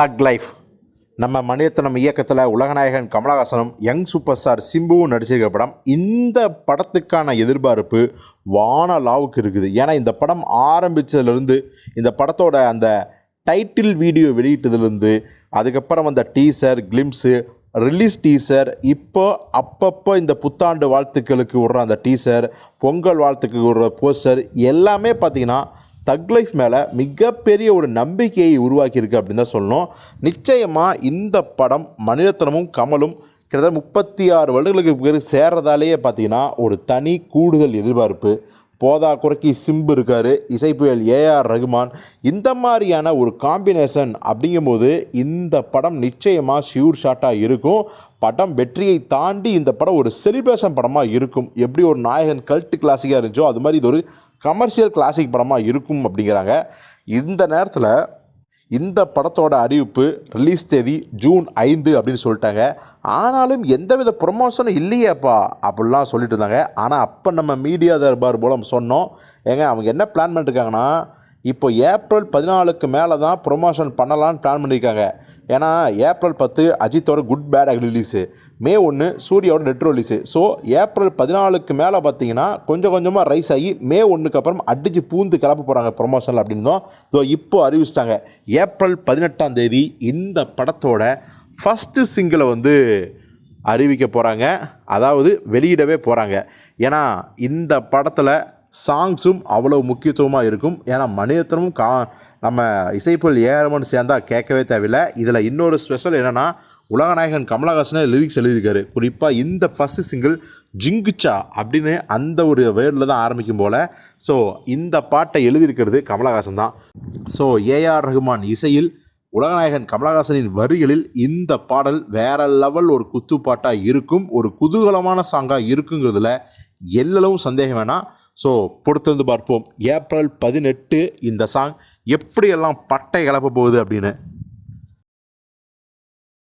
தக் லைஃப் நம்ம மணிரத்னம் இயக்கத்தில் உலகநாயகன் கமலஹாசனும் யங் சூப்பர் ஸ்டார் சிம்புவும் நடிச்சிருக்க படம் இந்த படத்துக்கான எதிர்பார்ப்பு வான லாவுக்கு இருக்குது. ஏன்னா இந்த படம் ஆரம்பித்ததுலேருந்து இந்த படத்தோட அந்த டைட்டில் வீடியோ வெளியிட்டதுலேருந்து அதுக்கப்புறம் அந்த டீசர் கிளிம்ஸு ரிலீஸ் டீசர் இப்போ அப்பப்போ இந்த புத்தாண்டு வாழ்த்துக்களுக்கு விடுற அந்த டீசர் பொங்கல் வாழ்த்துக்கு விடுற போஸ்டர் எல்லாமே பார்த்தீங்கன்னா தக் லைஃப் மேலே மிகப்பெரிய ஒரு நம்பிக்கையை உருவாக்கியிருக்கு அப்படின்னு தான் சொல்லணும். நிச்சயமாக இந்த படம் மணிரத்னமும் கமலும் கிட்டத்தட்ட முப்பத்தி ஆறு வருடங்களுக்கு பிறகு சேர்றதாலேயே பார்த்தீங்கன்னா ஒரு தனி கூடுதல் எதிர்பார்ப்பு போதா குறைக்கி சிம்பு இருக்கார் இசைப்புயல் ஏஆர் ரகுமான். இந்த மாதிரியான ஒரு காம்பினேஷன் அப்படிங்கும்போது இந்த படம் நிச்சயமாக ஷியூர் ஷாட்டாக இருக்கும். படம் வெற்றியை தாண்டி இந்த படம் ஒரு செலிப்ரேஷன் படமாக இருக்கும். எப்படி ஒரு நாயகன் கல்ட் கிளாசிக்காக இருந்துச்சோ அது மாதிரி இது ஒரு கமர்ஷியல் கிளாசிக் படமாக இருக்கும் அப்படிங்கிறாங்க. இந்த நேரத்தில் இந்த படத்தோட அறிவிப்பு ரிலீஸ் தேதி ஜூன் ஐந்து அப்படின்னு சொல்லிட்டாங்க. ஆனாலும் எந்தவித ப்ரொமோஷனும் இல்லையேப்பா அப்படிலாம் சொல்லிட்டு இருந்தாங்க. ஆனால் அப்போ நம்ம மீடியா தர்பார் மூலம் சொன்னோம். ஏங்க அவங்க என்ன பிளான் பண்ணிருக்காங்கன்னா இப்போ ஏப்ரல் பதினாலுக்கு மேலே தான் ப்ரொமோஷன் பண்ணலான்னு பிளான் பண்ணியிருக்காங்க ஏன்னா ஏப்ரல் பத்து அஜித்தோட குட் பேட் ரிலீஸு மே ஒன்று சூர்யாவோட நெட் ரிலீஸு ஸோ ஏப்ரல் பதினாலுக்கு மேலே பார்த்தீங்கன்னா கொஞ்சம் கொஞ்சமாக ரைஸ் ஆகி மே ஒன்றுக்கு அப்புறம் அடித்து பூந்து கிளப்ப போகிறாங்க ப்ரொமோஷனில் அப்படின்னோம் ஸோ இப்போ அறிவிச்சிட்டாங்க. ஏப்ரல் பதினெட்டாம் தேதி இந்த படத்தோட ஃபஸ்ட்டு சிங்கிளை வந்து அறிவிக்க போகிறாங்க அதாவது வெளியிடவே போகிறாங்க ஏன்னா இந்த படத்தில் சாங்ஸும் அவ்வளோ முக்கியத்துவமாக இருக்கும். ஏன்னா மணிரத்னமும் கா நம்ம இசைப்புல் ஏஆர்மன் சேர்ந்தால் கேட்கவே தேவையில்லை. இதில் இன்னொரு ஸ்பெஷல் என்னென்னா உலகநாயகன் கமலஹாசனே லிரிக்ஸ் எழுதியிருக்காரு. குறிப்பாக இந்த ஃபஸ்ட்டு சிங்கிள் ஜிங்குச்சா அப்படின்னு அந்த ஒரு வேர்டில் தான் ஆரம்பிக்கும் போல். ஸோ இந்த பாட்டை எழுதியிருக்கிறது கமலஹாசன் தான். ஸோ ஏஆர் ரஹ்மான் இசையில் உலகநாயகன் கமலஹாசனின் வரிகளில் இந்த பாடல் வேற லெவல் ஒரு குத்துப்பாட்டாக இருக்கும். ஒரு குதூகலமான சாங்காக இருக்குங்கிறதுல எல்லளவும் சந்தேகம் வேணாம் ஸோ பொறுத்திருந்து பார்ப்போம். ஏப்ரல் பதினெட்டு இந்த சாங் எப்படியெல்லாம் பட்டை கிளப்ப போகுது அப்படின்னு.